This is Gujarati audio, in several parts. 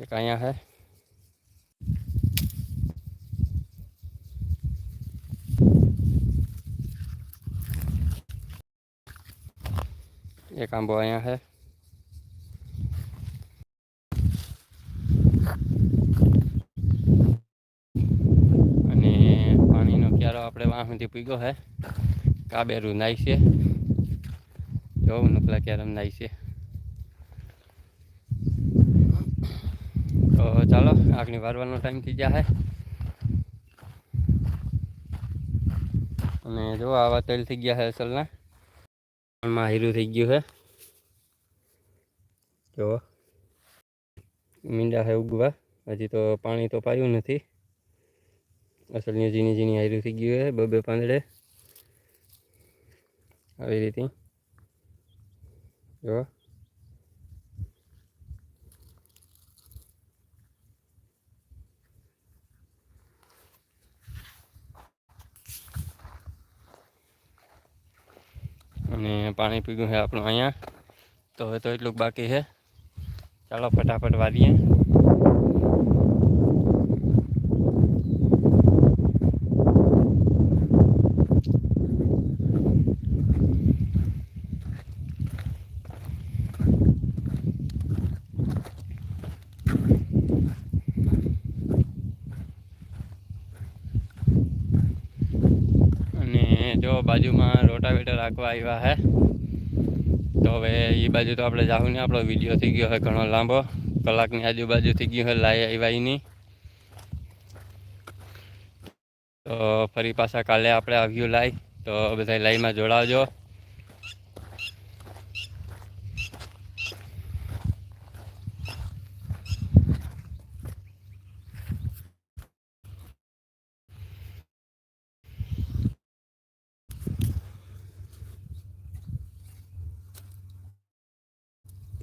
એક અહીંયા છે એક આંબો અહીંયા છે અને પાણીનો ક્યારો આપણે વાં પીગો છે કાબેરું નાય છે જોવું નકલા ક્યારમ નાય છે તો ચાલો, આગની વારવાનો ટાઈમ થઈ છે અને જો, આવા તેલ થઈ ગયા છે અસલના. માં હીરું થઈ ગયું છે જો, મીંડા છે ઉગવા. હજી તો પાણી તો પાયું નથી. અસલની ઝીણી ઝીણી હાયરું થઈ ગયું છે બબે પાંદડે. આવી રીતે. જો અને પાણી પીગું છે આપણું અહીંયા. તો હવે તો એટલું બાકી છે. ચાલો, ફટાફટ વારીએ અને જો બાજુમાં રોટાવેટર રાખવા આવ્યા હે. તો હવે એ બાજુ તો આપણે જાવું ને આપણો વીડિયો થઈ ગયો હોય ઘણો લાંબો. કલાકની આજુબાજુ થઈ ગયું હોય લાઈ આવ્યા એની તો ફરી પાછા કાલે આપણે આવ્યું લાઈ. તો બધા લાઈમાં જોડાવજો.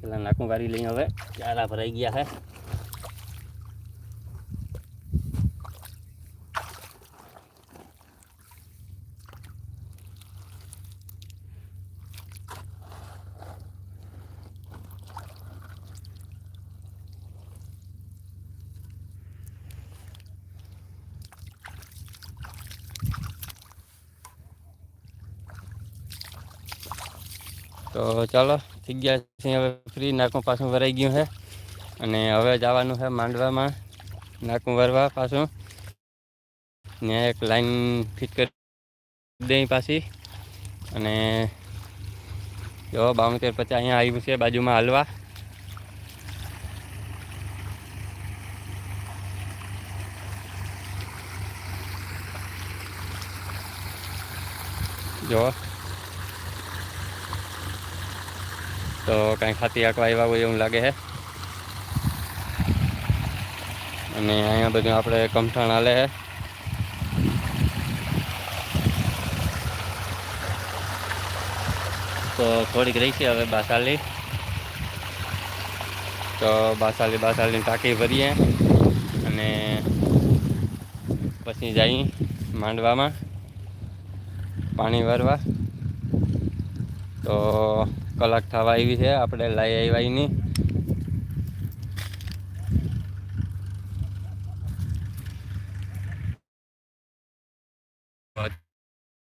પેલા નાકું વારી લઈને હવે ચારા ભરાઈ ગયા છે તો ચાલો થઈ ગયા છે હવે ફ્રી નાકું પાછું ભરાઈ ગયું છે. અને હવે જવાનું છે માંડવામાં નાકું ભરવા પાછું. ને એક લાઈન ફિટ કરી દઈ પાછી. અને જો બાવતેર પચાસ અહીંયા આવ્યું છે બાજુમાં હાલવા. જો. તો કાંઈ ખાતી આંકવા આવ્યા હોય એવું લાગે છે અને અહીંયા બધું આપણે કમઠાણ હાલે છે તો થોડીક રહી છે હવે બાસાલી. તો બાસાલી બાસાલીની ટાંકી ભરીએ અને પછી જઈ માંડવામાં પાણી ભરવા તો કલાક થવા આવી છે. આપણે લઈ આવ્યા એની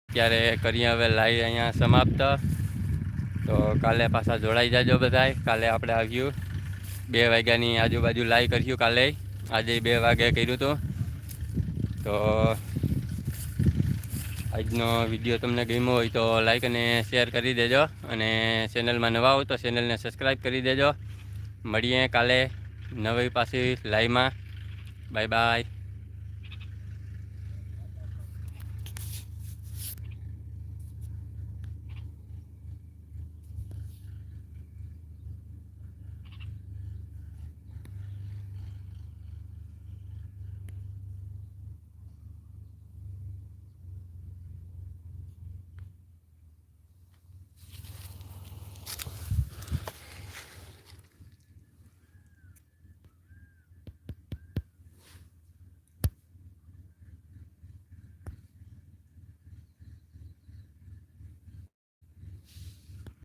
અત્યારે કરીએ હવે લાઈ અહીંયા સમાપ્ત. તો કાલે પાછા જોડાઈ જાજો બધાય. કાલે આપણે આવ્યું. બે વાગ્યાની આજુબાજુ લાઈ કર્યું કાલે. આજે બે વાગે કર્યું હતું. તો આજનો વીડિયો તમને ગમ્યો હોય તો લાઈક અને શેર કરી દેજો અને ચેનલમાં નવા હોય તો ચેનલને સબસ્ક્રાઈબ કરી દેજો. મળીએ કાલે નવી પાછી લાઈવમાં બાય બાય